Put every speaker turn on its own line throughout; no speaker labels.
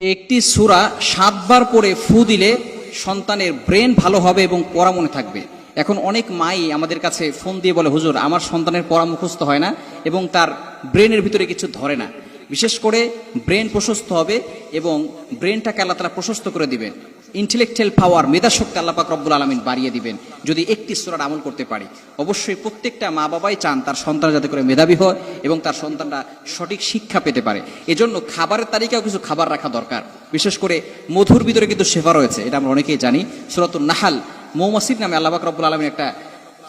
একটি সুরা সাতবার পরে ফু দিলে সন্তানের ব্রেন ভালো হবে এবং পড়া মনে থাকবে। এখন অনেক মাই আমাদের কাছে ফোন দিয়ে বলে, হুজুর, আমার সন্তানের পড়া মুখস্থ হয় না এবং তার ব্রেনের ভিতরে কিছু ধরে না। বিশেষ করে ব্রেন প্রশস্ত হবে এবং ব্রেনটাকে আল্লাহ তারা প্রশস্ত করে দিবেন। ইন্টেলেকচুয়াল পাওয়ার মেধাশক্তি আল্লাহ পাক রব্বুল আলমিন বাড়িয়ে দিবেন। যদি একটি সুরার আমল করতে পারি, অবশ্যই প্রত্যেকটা মা বাবাই চান তার সন্তান যাতে করে মেধাবী হয় এবং তার সন্তানরা সঠিক শিক্ষা পেতে পারে। এজন্য খাবারের তালিকাও কিছু খাবার রাখা দরকার। বিশেষ করে মধুর ভিতরে কিন্তু শেফা রয়েছে, এটা আমরা অনেকেই জানি। সুরাতুল নাহাল মৌমাসিদ নামে আল্লাহ পাক রব্বুল আলমিন একটা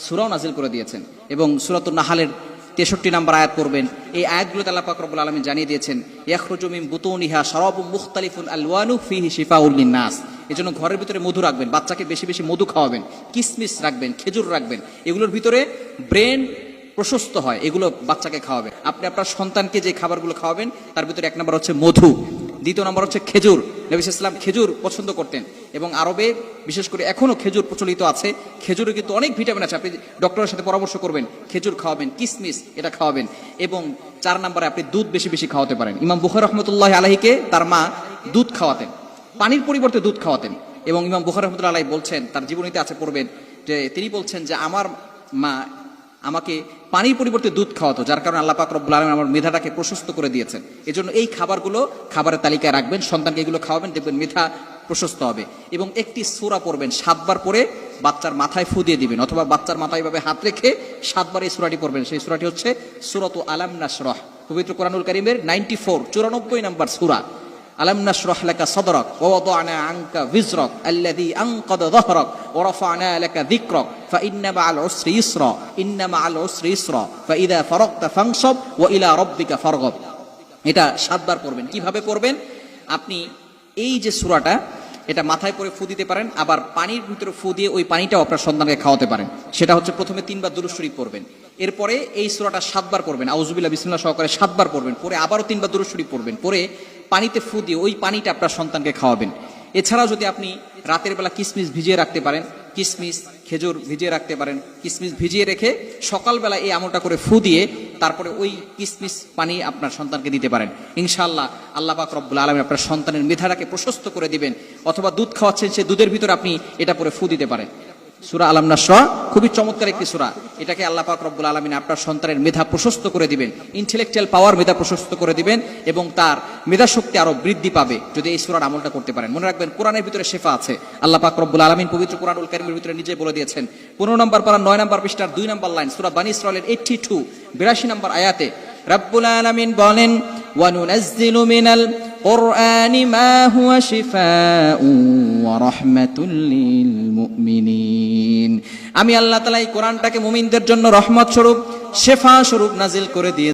সুরাও নাজিল করে দিয়েছেন এবং সুরাতুল নাহালের তেষট্টি নম্বর আয়াত করবেন এই আয়াতগুলোতে আল্লাহ পাক রব্বুল আলমিন জানিয়ে দিয়েছেন, ইয়াখরুজু মিন বুতুনিহা শারাবুম মুখতালিফুন আলওয়ানু ফিহি শিফাউল এই জন্য ঘরের ভিতরে মধু রাখবেন, বাচ্চাকে বেশি বেশি মধু খাওয়াবেন, কিসমিস রাখবেন, খেজুর রাখবেন, এগুলোর ভিতরে ব্রেন প্রশস্ত হয়, এগুলো বাচ্চাকে খাওয়াবেন আপনি আপনার সন্তানকে যে খাবারগুলো খাওয়াবেন, তার ভিতরে এক নম্বর হচ্ছে মধু, দ্বিতীয় নম্বর হচ্ছে খেজুর। নবী ইসলাম খেজুর পছন্দ করতেন এবং আরবে, বিশেষ করে এখনও খেজুর প্রচলিত আছে, খেজুরে কিন্তু অনেক ভিটামিন আছে, আপনি ডক্টরের সাথে পরামর্শ করবেন, খেজুর খাওয়াবেন, কিসমিস এটা খাওয়াবেন এবং চার নম্বরে আপনি দুধ বেশি বেশি খাওয়াতে পারেন। ইমাম বুখার রহমতুল্লাহ আলাহিকে তার মা দুধ খাওয়াতেন, পানির পরিবর্তে দুধ খাওয়াতেন এবং ইমাম বুখার রহমতুল্লাহ আলাই বলছেন, তার জীবনীতে আছে পড়বেন যে, তিনি বলছেন যে, আমার মা আমাকে পানির পরিবর্তে দুধ খাওয়াতো, যার কারণে আল্লাহ পাক রব্বুল আলমিন আমার মেধাটাকে প্রশস্ত করে দিয়েছেন। এজন্য এই খাবারগুলো খাবারের তালিকায় রাখবেন, সন্তানকে এগুলো খাওয়াবেন, দেখবেন মেধা প্রশস্ত হবে। এবং একটি সুরা পড়বেন, সাতবার পরে বাচ্চার মাথায় ফু দিয়ে দিবেন, অথবা বাচ্চার মাথায় এভাবে হাত রেখে সাতবার এই সুরাটি পড়বেন। সেই সুরাটি হচ্ছে সুরত আলাম নাসরহ পবিত্র কোরআনুল করিমের নাইনটি ফোর চুরানব্বই নম্বর সুরা। ألم نشرح لك صدرك ووضعنا عنك وزرك الذي أنقض ظهرك ورفعنا لك ذكرك فإن مع العسر يسرا إن مع العسر يسرا فإذا فرغت فانصب وإلى ربك فارغب এটা সাতবার পড়বেন কিভাবে পড়বেন আপনি এই যে সূরাটা এটা মাথায় পরে ফু দিতে পারেন আবার পানির ভিতরে ফু দিয়ে ওই পানিটাও আপনার সন্তানকে খাওয়াতে পারেন সেটা হচ্ছে প্রথমে তিনবার দুরুশরীফ পড়বেন এরপরে এই সূরাটা সাতবার পড়বেন আউজুবিল্লাহ বিসমিল্লাহ সহকারে সাতবার পড়বেন পরে আবারও তিনবার দুরুশরীফ পড়বেন পরে পানিতে ফু দিয়ে ওই পানিটা আপনার সন্তানকে খাওয়াবেন। এছাড়াও যদি আপনি রাতের বেলা কিসমিস ভিজিয়ে রাখতে পারেন, কিসমিস, খেজুর ভিজিয়ে রাখতে পারেন, কিসমিস ভিজিয়ে রেখে সকালবেলা এই আমলটা করে ফু দিয়ে তারপরে ওই কিসমিস পানি আপনার সন্তানকে দিতে পারেন। ইনশাআল্লাহ আল্লাহ পাক রব্বুল আলমী আপনার সন্তানের মেধাটাকে প্রশস্ত করে দিবেন, অথবা দুধ খাওয়াচ্ছেন সে দুধের ভিতরে আপনি এটা পরে ফু দিতে পারেন। সুরা আলম নাসরা খুবই চমৎকার একটি সুরা। এটাকে আল্লাহ পাক রব্বুল আলমিন আপনার সন্তানের মেধা প্রশস্ত করে দিবেন ইন্টেলেকচুয়াল পাওয়ার মেধা প্রশস্ত করে দিবেন এবং তার মেধা শক্তি আরও বৃদ্ধি পাবে যদি এই সুরার আমলটা করতে পারেন। মনে রাখবেন, কোরআনের ভিতরে শেফা আছে। আল্লাহ পাক রব্বুল আলমিন পবিত্র কোরআন উল কারিমের ভিতরে নিজে বলে দিয়েছেন, পনেরো নম্বর পারা, নয় নম্বর পৃষ্ঠার দুই নম্বর লাইন, সুরা বানি ইসরালের এইটি টু বিরাশি নম্বর আয়াতে, রব্বুল আলমিন বলেন, ওয়ানুনাজ্জিলু মিনাল কোরআনি মা হুয়া শিফাউ ওয়া রাহমাতুল আমি আল্লাহ তালা এই কোরআনটাকে মুমিনদের জন্য রহমত স্বরূপ শেফা স্বরূপ নাজিল করে দিয়ে